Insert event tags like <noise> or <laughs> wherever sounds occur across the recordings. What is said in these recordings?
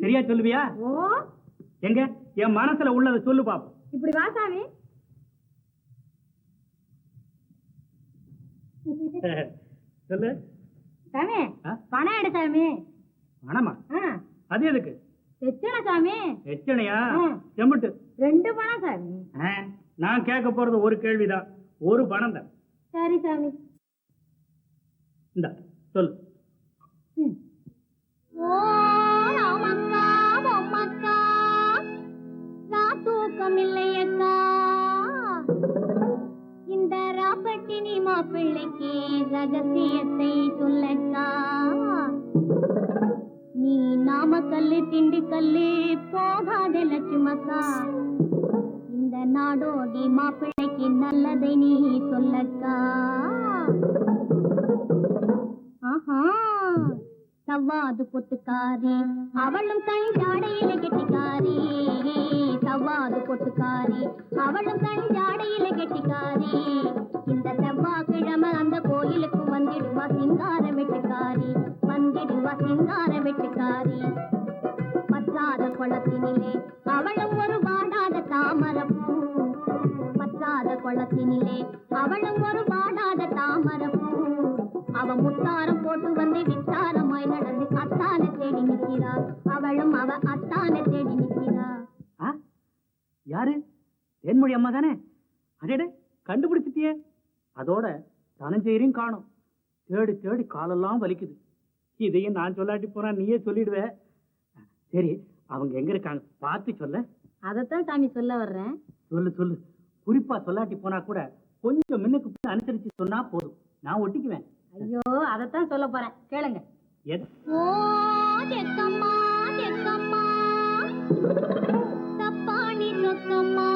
சரியா சொல்லுவியா? ஓ. எங்க? என் மனசுல உள்ளதை சொல்லு பாப்போம். இப்படி வா சாமி. <laughs> சொல்லு. சாமி? பணம் எடு சாமி. பணமா? அது எதுக்கு? எத்தனை சாமி. எச்சனையா? ம். செம்புட்டு ரெண்டு பணம் சாமி. நான் கேட்க போறது ஒரு கேள்விதான். ஒரு பணம் தான். சரி சாமி. இந்த சொல்லு. ம். விளக்கே ரகசியத்தை சொல்லக்கா நீ நாமக்கல்லு திண்டுக்கல்லு போகாத லட்சுமக்கா. இந்த நாடோடி மாப்பிள்ளைக்கு நல்லதை நீ சொல்லக்கா ஆஹா சவ்வாது பொட்டுக்காரி அவளும் கண் ஜாடையில கெட்டிக்காரி. சவ்வாது பொட்டுக்காரி அவளும் கண் சிங்கார வெட்டுக்காரி பற்றாத குளத்தினிலே அவளும் ஒரு வாடாத தாமரப்பூ பற்றாத குளத்தினிலே அவளும் ஒரு வாடாத தாமரப்பூ அவ முத்தாரம் போட்டு வந்து வித்தாரமாய் நடந்து அத்தானை தேடி நிற்கிறா. அவளும் அவ அத்தானை தேடி நிற்கிறா. ஆ? யாரு? தேன்மொழி அம்மா தானே அடேடே கண்டுபிடிச்சிட்டியே. அதோட தனஞ்செயரையும் காணும். தேடி தேடி காலெல்லாம் வலிக்குது. இதையும் நான் சொல்லாட்டி போனா நீயே சொல்லிடுவ. சரி அவங்க எங்க இருக்காங்க? பார்த்து சொல்ல. அதைத்தான் சாமி சொல்ல வர்றேன். சொல்லு சொல்லு. குறிப்பா சொல்லாட்டி போனா கூட கொஞ்சம் முன்னுக்கு அனுசரிச்சு சொன்னா போதும். நான் ஒட்டிக்குவேன். ஐயோ அதைத்தான் சொல்ல போறேன். கேளுங்க. எது ஓ தெக்கம்மா தெக்கம்மா தப்பாணி சொக்கம்மா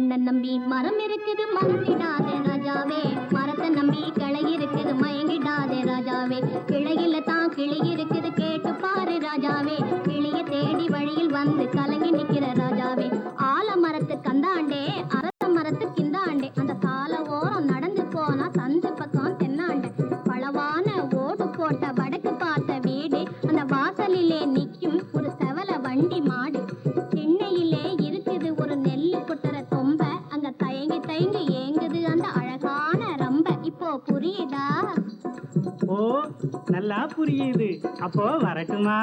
மண்ணை நம்பி மரம் இருக்குது மறந்திடாதே ராஜாவே. மரத்தை நம்பி கிளை இருக்குது மயங்கிடாதே ராஜாவே. கிளையில தான் கிளி ஓ நல்லா புரியுது. அப்போ வரட்டுமா